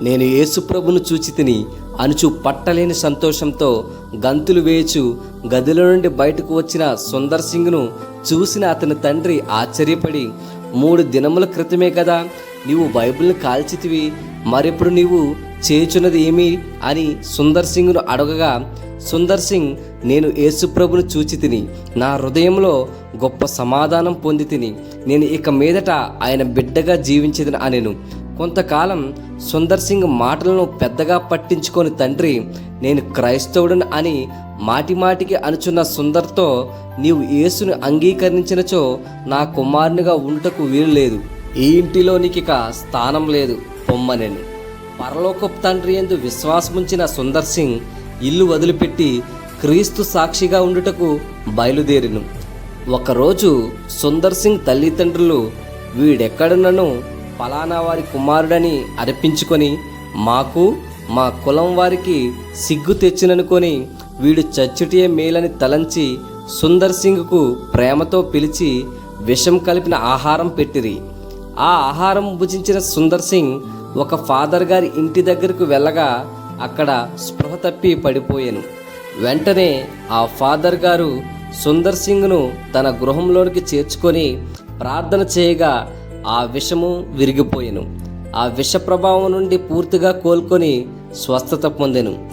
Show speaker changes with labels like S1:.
S1: నేను యేసుప్రభును చూచి తిని అనుచు పట్టలేని సంతోషంతో గంతులు వేయచు గదిలో నుండి బయటకు వచ్చిన సుందర్ సింగ్ను చూసిన అతని తండ్రి ఆశ్చర్యపడి మూడు దినముల క్రితమే కదా నీవు బైబిల్ని కాల్చితివి మరిప్పుడు నీవు చేయుచున్నది ఏమి? అని సుందర్ సింగ్ను అడగగా సుందర్ సింగ్ నేను యేసుప్రభును చూచి తిని నా హృదయంలో గొప్ప సమాధానం పొంది తిని నేను ఇక మీదట ఆయన బిడ్డగా జీవించదని అనెను. కొంతకాలం సుందర్ సింగ్ మాటలను పెద్దగా పట్టించుకొని తండ్రి నేను క్రైస్తవుడని అని మాటిమాటికి అనుచున్న సుందర్తో నీవు యేసుని అంగీకరించినచో నా కుమారునిగా ఉంటకు వీలు లేదు ఈ ఇంటిలో నీకిక స్థానం లేదు. పొమ్మనని పరలోకపు తండ్రి ఎందు విశ్వాసముంచిన సుందర్ సింగ్ ఇల్లు వదిలిపెట్టి క్రీస్తు సాక్షిగా ఉండుటకు బయలుదేరిను. ఒకరోజు సుందర్ సింగ్ తల్లిదండ్రులు వీడెక్కడనను ఫలానా వారి కుమారుడని అర్పించుకొని మాకు మా కులం వారికి సిగ్గు తెచ్చిననుకొని వీడు చచ్చుటే మేలని తలంచి సుందర్ సింగ్కు ప్రేమతో పిలిచి విషం కలిపిన ఆహారం పెట్టిరి. ఆ ఆహారం భుజించిన సుందర్ సింగ్ ఒక ఫాదర్ గారి ఇంటి దగ్గరకు వెళ్ళగా అక్కడ స్పృహ తప్పి పడిపోయాను. వెంటనే ఆ ఫాదర్ గారు సుందర్ సింగ్ను తన గృహంలోనికి చేర్చుకొని ప్రార్థన చేయగా ఆ విషము విరిగిపోయెను. ఆ విష ప్రభావం నుండి పూర్తిగా కోలుకొని స్వస్థత పొందెను.